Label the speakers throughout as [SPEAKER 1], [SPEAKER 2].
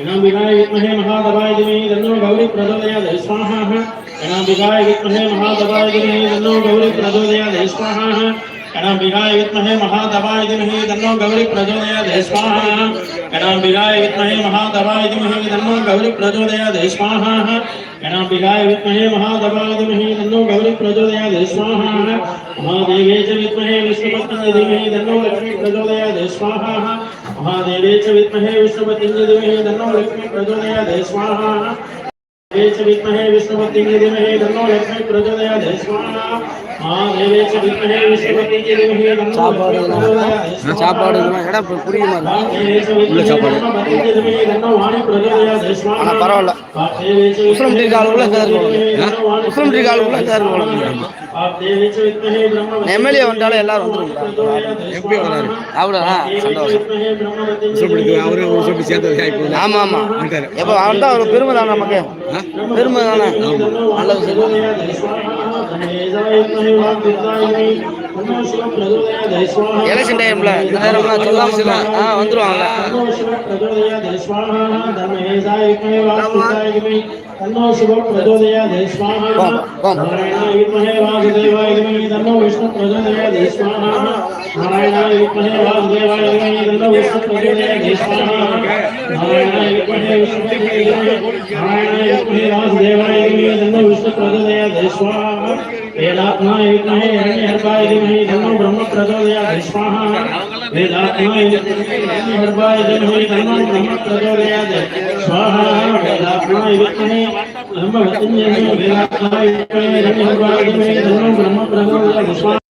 [SPEAKER 1] गणाम्बिकाय विद्महे महादेवाय धीमहि तन्नो गौरी प्रचोदयात् स्वाहा। गणाम्बिकाय विद्महे महादेवाय धीमहि तन्नो गौरी प्रचोदयात् स्वाहा। गणाम्बिकाय विद्महे महादेवाय धीमहि तन्नो गौरी प्रचोदयात् स्वाहा। गणाम्बिकाय विद्महे महादेवाय धीमहि तन्नो गौरी प्रचोदयात् स्वाहा। गणाम्बिकाय विद्महे महादेवाय धीमहि तन्नो गौरी प्रचोदयात् स्वाहा। महादेवे च विद्महे विष्णुपत्नी धीमहि तन्नो लक्ष्मी प्रचोदयात् स्वाहा। महादेवे च विद्महे विष्णुपतिं धीमहि तन्नो लक्ष्मी प्रचोदयात्। स्वाहा। महादेवे च विद्महे विष्णुपतिं धीमहि तन्नो लक्ष्मी प्रचोदयात्। स्वाहा।
[SPEAKER 2] சாப்பாடு சாப்பாடு
[SPEAKER 1] சாப்பாடு
[SPEAKER 2] ஆனால் பரவாயில்ல முஸ்லிம் டீ கால் உள்ள முஸ்லிம் டீ கால் உள்ள எம்எல்ஏ வந்தாலும் எல்லாரும் வந்துருங்க
[SPEAKER 3] எப்படி வராரு அவரா சொல்லி
[SPEAKER 2] சேர்ந்தது ஆமாம்
[SPEAKER 3] ஆமாம்
[SPEAKER 2] இப்போ அவன் தான் பெருமை தானே எலெக்ஷன் டைம்ல இந்த நேரம்லாம் சொல்லாம ஆ வந்துருவாங்கல்ல
[SPEAKER 1] तन्नो शिव प्रचोदयात् स्वाहा
[SPEAKER 2] बम, बम।
[SPEAKER 1] नारायणाय विद्महे वासुदेवाय धीमहि तन्नो विष्णु प्रचोदयात् स्वाहा नारायणाय विद्महे वासुदेवाय धीमहि तन्नो विष्णु प्रचोदयात् स्वाहा नारायणाय विद्महे विष्णुपत्नी धीमहि नारायणाय विद्महे वासुदेवाय धीमहि तन्नो विष्णु प्रचोदयात् स्वाहा ब्रह्म प्रचोदयात् स्वाहा विद्महे हिरण्यगर्भाय ब्रह्म प्रचोदयात् स्वाहा वेदात्मा वेदात्माय विद्महे हिरण्यगर्भाय ब्रह्म प्रचोदयात् स्वाहा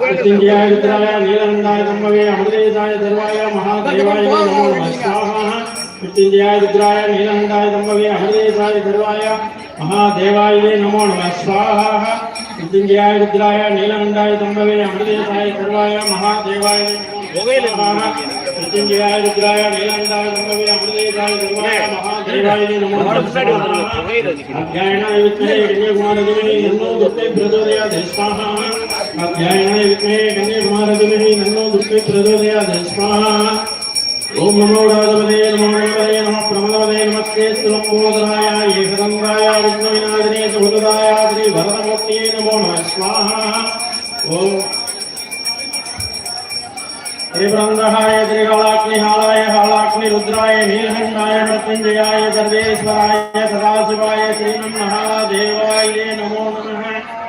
[SPEAKER 1] మృత్యుంజయాయ రుద్రాయ నీలందాయ ధర్మవే అమృతేజాయ ధర్వాయ మహాదేవాయ నమో స్వాహ మృత్యుంజయాయ రుద్రాయ నీలందాయ ధర్మవే అమృతేజాయ ధర్వాయ మహాదేవాయ నమో నమ. స్వాహ. మృత్యుంజయాయ రుద్రాయ నీలందాయ ధర్మవే అమృతేజాయ ధర్వాయ మహాదేవాయ మృత్యుంజయాయ రుద్రాయ నీలందాయ ధర్మవే అమృతేజాయ ఎన్నో గొప్ప ప్రచోదయ స్వాహ. अध्यायनाय विद्महे कन्याकुमारधीमहि नन्नो दुर्गे प्रचोदयात् स्वाहा ॐ नमो राजपदे नमो नमः नमः प्रमदपदे नमस्ते सुलम्बोदराय एकदन्ताय विघ्नविनाशिने सुहृदाय श्री भरतमूर्तिये नमो नमः स्वाहा ॐ त्रिवृन्दहाय त्रिकालाग्निहालाय हालाग्निरुद्राय नीलकण्ठाय मृत्युञ्जयाय सर्वेश्वराय सदाशिवाय श्रीमन्महादेवाय नमो नमः।